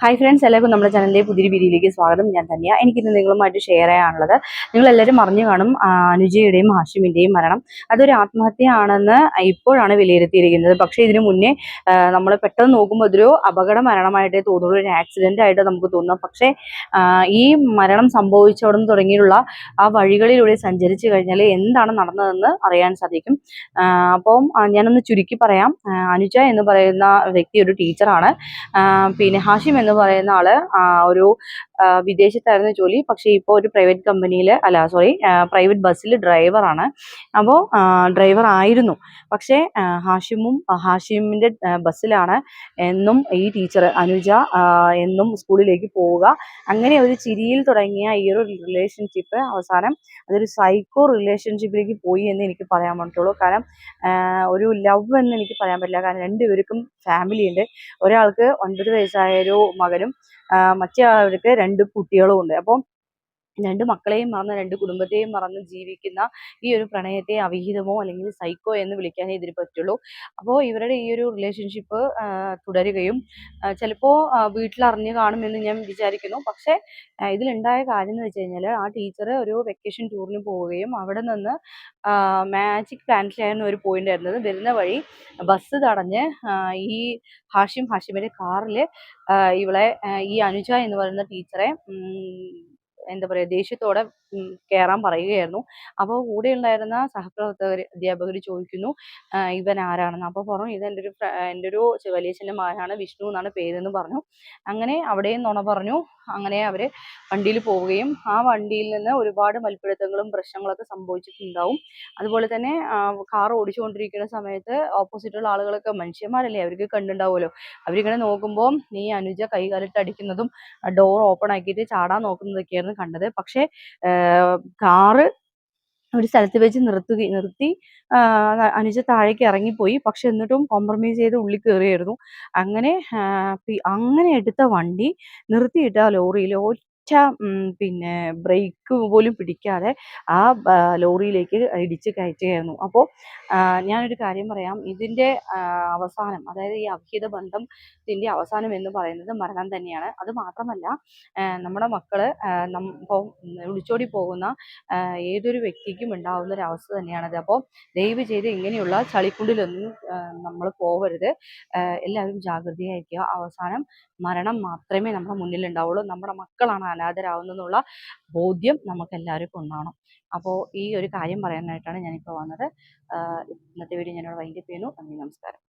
Hi friends എല്ലാവർക്കും നമ്മുടെ ചാനലിലെ പുതിയൊരു വീഡിയോയിലേക്ക് സ്വാഗതം. ഞാൻ തന്നെയാണ് എനിക്കിന്ന് നിങ്ങളുമായിട്ട് ഷെയർ ചെയ്യാനുള്ളത് നിങ്ങളെല്ലാവരും അറിഞ്ഞു കാണും അനുജയുടെയും ഹാഷിമിന്റെയും മരണം. അതൊരു ആത്മഹത്യയാണെന്ന് ഇപ്പോഴാണ് വിലയിരുത്തിയിരിക്കുന്നത്. പക്ഷേ ഇതിനു മുന്നേ നമ്മൾ പെട്ടെന്ന് നോക്കുമ്പോൾ അതൊരു അപകട മരണമായിട്ടേ തോന്നുള്ളൂ. ഒരു ആക്സിഡന്റ് ആയിട്ട് നമുക്ക് തോന്നാം. പക്ഷേ ഈ മരണം സംഭവിച്ചവിടെ നിന്ന് തുടങ്ങിയുള്ള ആ വഴികളിലൂടെ സഞ്ചരിച്ചു കഴിഞ്ഞാൽ എന്താണ് നടന്നതെന്ന് അറിയാൻ സാധിക്കും. അപ്പോൾ അപ്പം ഞാനൊന്ന് ചുരുക്കി പറയാം. അനുജ എന്ന് പറയുന്ന വ്യക്തി ഒരു ടീച്ചറാണ് പിന്നെ ഹാഷിം എന്ന് പറയുന്ന ആൾ ഒരു വിദേശത്തായിരുന്നു ജോലി. പക്ഷേ ഇപ്പോൾ ഒരു പ്രൈവറ്റ് കമ്പനിയിൽ അല്ല സോറി പ്രൈവറ്റ് ബസ്സിൽ ഡ്രൈവറാണ് അപ്പോൾ ഡ്രൈവർ ആയിരുന്നു. പക്ഷേ ഹാഷിമും ഹാഷിമിന്റെ ബസ്സിലാണ് എന്നും ഈ ടീച്ചർ അനുജ എന്നും സ്കൂളിലേക്ക് പോവുക. അങ്ങനെ ഒരു ചിരിയിൽ തുടങ്ങിയ ഈ ഒരു റിലേഷൻഷിപ്പ് അവസാനം അതൊരു സൈക്കോ റിലേഷൻഷിപ്പിലേക്ക് പോയി എന്ന് എനിക്ക് പറയാൻ പറ്റുള്ളൂ. കാരണം ഒരു ലവ് എന്ന് എനിക്ക് പറയാൻ പറ്റില്ല. കാരണം രണ്ടുപേർക്കും ഫാമിലി ഉണ്ട്. ഒരാൾക്ക് ഒൻപത് വയസ്സായ ഒരു മകനും മറ്റേ ആൾക്ക് രണ്ട് കുട്ടികളും ഉണ്ട്. അപ്പം രണ്ട് മക്കളെയും മറന്ന് രണ്ട് കുടുംബത്തെയും മറന്ന് ജീവിക്കുന്ന ഈ ഒരു പ്രണയത്തെ അവിഹിതമോ അല്ലെങ്കിൽ സൈക്കോ എന്ന് വിളിക്കാനേ ഇതിന് പറ്റുള്ളൂ. അപ്പോൾ ഇവരുടെ ഈ ഒരു റിലേഷൻഷിപ്പ് തുടരുകയും ചിലപ്പോൾ വീട്ടിലറിഞ്ഞ് കാണുമെന്ന് ഞാൻ വിചാരിക്കുന്നു. പക്ഷേ ഇതിലുണ്ടായ കാര്യം എന്ന് വെച്ച് കഴിഞ്ഞാൽ ആ ടീച്ചർ ഒരു വെക്കേഷൻ ടൂറിന് പോവുകയും അവിടെ നിന്ന് മാജിക് പ്ലാനറ്റിലായിരുന്നു ഒരു പോയിന്റ് ആയിരുന്നത്. വരുന്ന വഴി ബസ് തടഞ്ഞ് ഈ ഹാഷിം ഹാഷിമിന്റെ കാറിൽ ഇവളെ ഈ അനുജ എന്ന് പറയുന്ന ടീച്ചറെ എന്താ പറയുക ദേഷ്യത്തോടെ കയറാൻ പറയുകയായിരുന്നു. അപ്പോൾ കൂടെ ഉണ്ടായിരുന്ന സഹപ്രവർത്തകർ അധ്യാപകർ ചോദിക്കുന്നു ഇവൻ ആരാണെന്ന്? അപ്പോൾ പറഞ്ഞു ഇത് എന്റെ ഒരു എന്റെ ഒരു വലിയ വലിയച്ഛന്റെ മകനാണ് വിഷ്ണു എന്നാണ് പേരെന്ന് പറഞ്ഞു. അങ്ങനെ അവിടെയും നുണ പറഞ്ഞു. അങ്ങനെ അവർ വണ്ടിയിൽ പോവുകയും ആ വണ്ടിയിൽ നിന്ന് ഒരുപാട് മൽപ്പിടുത്തങ്ങളും പ്രശ്നങ്ങളൊക്കെ സംഭവിച്ചിട്ടുണ്ടാവും. അതുപോലെ തന്നെ കാർ ഓടിച്ചുകൊണ്ടിരിക്കുന്ന സമയത്ത് ഓപ്പോസിറ്റുള്ള ആളുകളൊക്കെ മനുഷ്യന്മാരല്ലേ അവർക്ക് കണ്ടുണ്ടാവുമല്ലോ അവരിങ്ങനെ നോക്കുമ്പോൾ നീ അനുജ കൈകാലിട്ട് അടിക്കുന്നതും ഡോർ ഓപ്പൺ ആക്കിയിട്ട് ചാടാൻ നോക്കുന്നതൊക്കെയായിരുന്നു കണ്ടത്. പക്ഷേ കാറ് ഒരു സ്ഥലത്ത് വെച്ച് നിർത്തുക നിർത്തി ആ, അനുജ താഴേക്ക് ഇറങ്ങിപ്പോയി. പക്ഷെ എന്നിട്ടും കോംപ്രമൈസ് ചെയ്ത് ഉള്ളിൽ കയറിയായിരുന്നു അങ്ങനെ അങ്ങനെ എടുത്ത വണ്ടി നിർത്തിയിട്ട ലോറിയിൽ ഒറ്റ ഉം, പിന്നെ ബ്രേക്ക് പോലും പിടിക്കാതെ ആ ലോറിയിലേക്ക് ഇടിച്ച് കയറ്റുകയായിരുന്നു. അപ്പോൾ ഞാനൊരു കാര്യം പറയാം. ഇതിന്റെ അവസാനം അതായത് ഈ അഭിഹിത ബന്ധത്തിന്റെ അവസാനം എന്ന് പറയുന്നത് മരണം തന്നെയാണ്. അത് മാത്രമല്ല നമ്മുടെ മക്കൾ നം ഇപ്പോൾ ഒളിച്ചോടി പോകുന്ന ഏതൊരു വ്യക്തിക്കും ഉണ്ടാവുന്ന ഒരു അവസ്ഥ തന്നെയാണത് അപ്പോൾ ദയവ് ചെയ്ത് ഇങ്ങനെയുള്ള ചളിക്കുണ്ടിലൊന്നും നമ്മൾ പോവരുത്. എല്ലാവരും ജാഗ്രതയായിരിക്കുക. അവസാനം മരണം മാത്രമേ നമ്മുടെ മുന്നിൽ ഉണ്ടാവുള്ളൂ നമ്മുടെ മക്കളാണ് അനാഥരാകുന്നതെന്നുള്ള ബോധ്യം നമുക്ക് എല്ലാവർക്കും ഉണ്ടാവണം. അപ്പോൾ ഈ ഒരു കാര്യം പറയാനായിട്ടാണ് ഞാനിപ്പോൾ വന്നത്. ഇന്നത്തെ വീഡിയോ ഞാനിവിടെ വൈൻഡപ്പ് ചെയ്യുന്നു. നന്ദി നമസ്കാരം.